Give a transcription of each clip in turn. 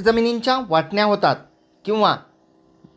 शेतजमिनींच्या वाटण्या होतात किंवा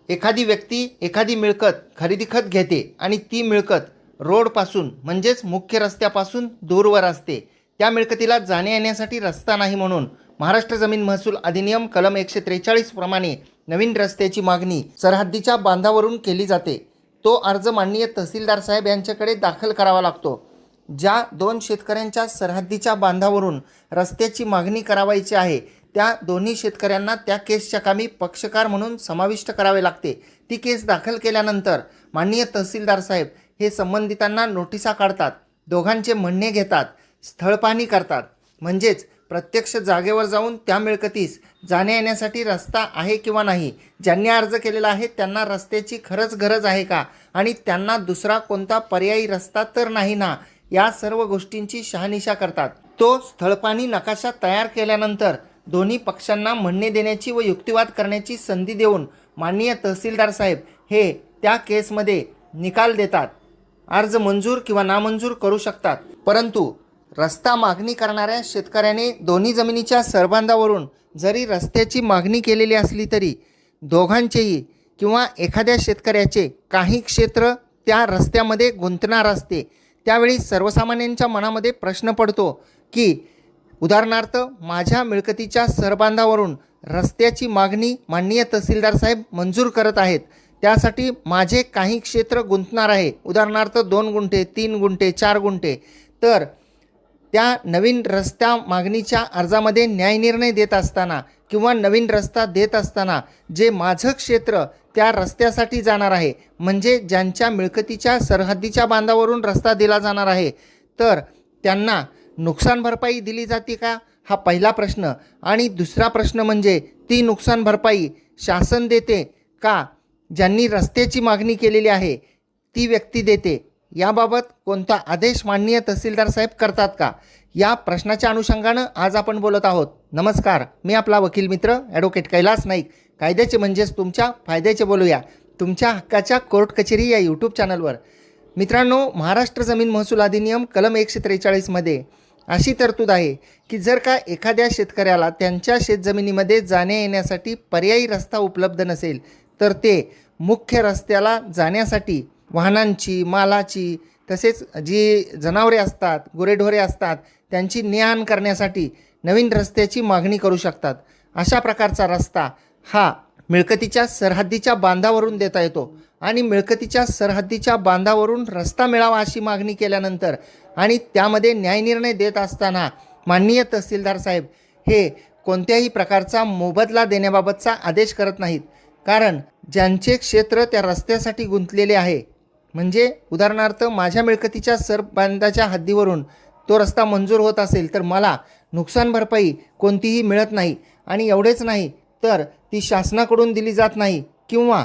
एखादी व्यक्ती एखादी मिळकत खरेदी खत घेते आणि ती मिळकत रोडपासून म्हणजेच मुख्य रस्त्यापासून दूरवर असते. त्या मिळकतीला जाण्या येण्यासाठी रस्ता नाही म्हणून महाराष्ट्र जमीन महसूल अधिनियम कलम एकशे त्रेचाळीस प्रमाणे नवीन रस्त्याची मागणी सरहद्दीच्या बांधावरून केली जाते. तो अर्ज माननीय तहसीलदार साहेब यांच्याकडे दाखल करावा लागतो ज्या दोन शेतकऱ्यांच्या सरहद्दीच्या बांधावरून रस्त्याची मागणी करावायची आहे. त्या दोन्ही शेतकऱ्यांना त्या केसच्या कामी पक्षकार म्हणून समाविष्ट करावे लागते. ती केस दाखल केल्यानंतर माननीय तहसीलदार साहेब हे संबंधितांना नोटिसा काढतात दोघांचे म्हणणे घेतात स्थळपाहणी करतात. म्हणजेच प्रत्यक्ष जागेवर जाऊन त्या मिळकतीस जाण्या येण्यासाठी रस्ता आहे किंवा नाही ज्यांनी अर्ज केलेला आहे त्यांना रस्त्याची खरंच गरज आहे का आणि त्यांना दुसरा कोणता पर्यायी रस्ता तर नाही ना या सर्व गोष्टींची शहानिशा करतात. तो स्थळपाणी नकाशा तयार केल्यानंतर दोन्ही पक्षांना म्हणणे देण्याची व युक्तिवाद करण्याची संधी देऊन माननीय तहसीलदार साहेब हे त्या केसमध्ये निकाल देतात. अर्ज मंजूर किंवा नामंजूर करू शकतात. परंतु रस्ता मागणी करणाऱ्या शेतकऱ्याने दोन्ही जमिनीच्या सरबांधावरून जरी रस्त्याची मागणी केलेली असली तरी दोघांचेही किंवा एखाद्या शेतकऱ्याचे काही क्षेत्र त्या रस्त्यामध्ये गुंतणार असते. त्यावेळी सर्वसामान्यांच्या मनामध्ये प्रश्न पडतो की उदाहरणार्थ माझ्या मिळकतीच्या सरबांधावरून रस्त्याची मागणी माननीय तहसीलदार साहेब मंजूर करत आहेत. त्यासाठी माझे काही क्षेत्र गुंतणार आहे. उदाहरणार्थ दोन गुंठे तीन गुंठे चार गुंठे. तर त्या नवीन रस्त्या मागणीच्या अर्जामध्ये न्यायनिर्णय देत असताना किंवा नवीन रस्ता देत असताना जे माझं क्षेत्र त्या रस्त्यासाठी जाणार आहे म्हणजे ज्यांच्या मिळकतीच्या सरहद्दीच्या बांधावरून रस्ता दिला जाणार आहे तर त्यांना नुकसान भरपाई दिली जाते का? हा पहिला प्रश्न. आणि दुसरा प्रश्न म्हणजे ती नुकसान भरपाई शासन देते का? ज्यांनी रस्त्याची मागणी केलेली आहे ती व्यक्ती देते. याबाबत कोणता आदेश माननीय तहसीलदार साहेब करतात का? या प्रश्नाच्या अनुषंगानं आज आपण बोलत आहोत. नमस्कार. मी आपला वकील मित्र ॲडव्होकेट कैलास नाईक. कायद्याचे म्हणजेच तुमच्या फायद्याचे बोलूया. तुमच्या हक्काच्या कोर्ट कचेरी या यूट्यूब चॅनलवर मित्रांनो महाराष्ट्र जमीन महसूल अधिनियम कलम एकशे त्रेचाळीसमध्ये अशी तरतूद आहे की जर का एखाद्या शेतकऱ्याला त्यांच्या शेतजमिनीमध्ये जाण्या येण्यासाठी पर्यायी रस्ता उपलब्ध नसेल तर ते मुख्य रस्त्याला जाण्यासाठी वाहनांची मालाची तसेच जी जनावरे असतात गुरेढोरे असतात त्यांची ने आण करण्यासाठी नवीन रस्त्याची मागणी करू शकतात. अशा प्रकारचा रस्ता हा मिळकतीच्या सरहद्दीच्या बांधावरून देता येतो आणि मिळकतीच्या सरहद्दीच्या बांधावरून रस्ता मिळावा अशी मागणी केल्यानंतर आणि त्यामध्ये न्यायनिर्णय देत असताना माननीय तहसीलदार साहेब हे कोणत्याही प्रकारचा मोबदला देण्याबाबतचा आदेश करत नाहीत. कारण ज्यांचे क्षेत्र त्या रस्त्यासाठी गुंतलेले आहे म्हणजे उदाहरणार्थ माझ्या मिळकतीच्या सरबांधाच्या हद्दीवरून तो रस्ता मंजूर होत असेल तर मला नुकसान भरपाई कोणतीही मिळत नाही आणि एवढेच नाही तर ती शासनाकडून दिली जात नाही किंवा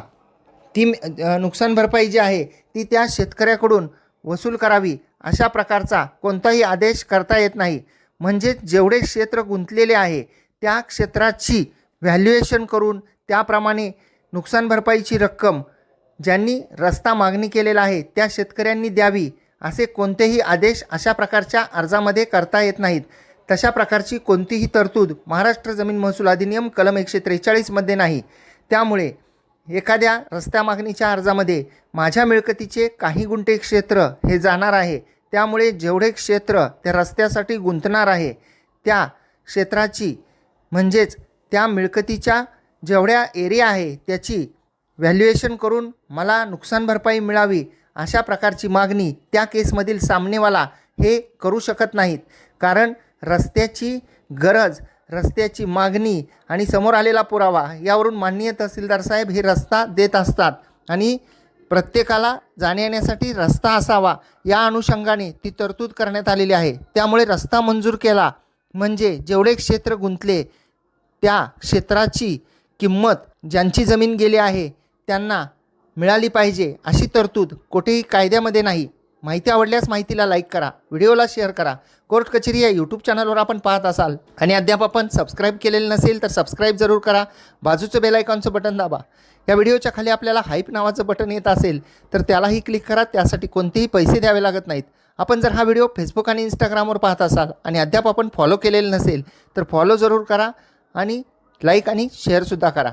ती नुकसान भरपाई जी आहे ती त्या शेतकऱ्याकडून वसूल करावी अशा प्रकारचा कोणताही आदेश करता येत नाही. म्हणजे जेवढे क्षेत्र गुंतलेले आहे त्या क्षेत्राची व्हॅल्युएशन करून त्याप्रमाणे नुकसान भरपाईची रक्कम ज्यांनी रस्ता मागणी केलेला आहे त्या शेतकऱ्यांनी द्यावी असे कोणतेही आदेश अशा प्रकारच्या अर्जामध्ये करता येत नाहीत. तशा प्रकारची कोणतीही तरतूद महाराष्ट्र जमीन महसूल अधिनियम कलम एकशे त्रेचाळीसमध्ये नाही. त्यामुळे एखाद्या रस्त्या मागणीच्या अर्जामध्ये माझ्या मिळकतीचे काही गुंठे क्षेत्र हे जाणार आहे. त्यामुळे जेवढे क्षेत्र त्या रस्त्यासाठी गुंतणार आहे त्या क्षेत्राची म्हणजेच त्या मिळकतीच्या जेवढ्या एरिया आहे त्याची व्हॅल्युएशन करून मला नुकसान भरपाई मिळावी अशा प्रकारची मागणी त्या केसमधील सामनेवाला हे करू शकत नाहीत. कारण रस्त्याची गरज रस्त्याची मागणी आणि समोर आलेला पुरावा यावरून माननीय तहसीलदार साहेब हे रस्ता देत असतात. आणि प्रत्येकाला जाण्यासाठी रस्ता असावा या अनुषंगाने ती तरतूद करण्यात आलेली आहे. त्यामुळे रस्ता मंजूर केला म्हणजे जेवढे क्षेत्र गुंतले त्या क्षेत्राची किंमत ज्यांची जमीन गेली आहे त्यांना मिळाली पाहिजे अशी तरतूद कुठेही कायद्यामध्ये नाही. माहिती आवडल्यास माहितीला लाईक करा व्हिडिओला शेअर करा. कोर्ट कचेरी या यूट्यूब चॅनलवर आपण पाहत असाल. आणि अद्याप आपण सबस्क्राईब केलेलं नसेल तर सबस्क्राईब जरूर करा. बाजूचं बेलायकॉनचं बटन दाबा. या व्हिडिओच्या खाली आपल्याला हाईप नावाचं बटन येत असेल तर त्यालाही क्लिक करा. त्यासाठी कोणतेही पैसे द्यावे लागत नाहीत. आपण जर हा व्हिडिओ फेसबुक आणि इंस्टाग्रामवर पाहत असाल आणि अद्याप आपण फॉलो केलेलं नसेल तर फॉलो जरूर करा आणि लाईक आणि शेअरसुद्धा करा.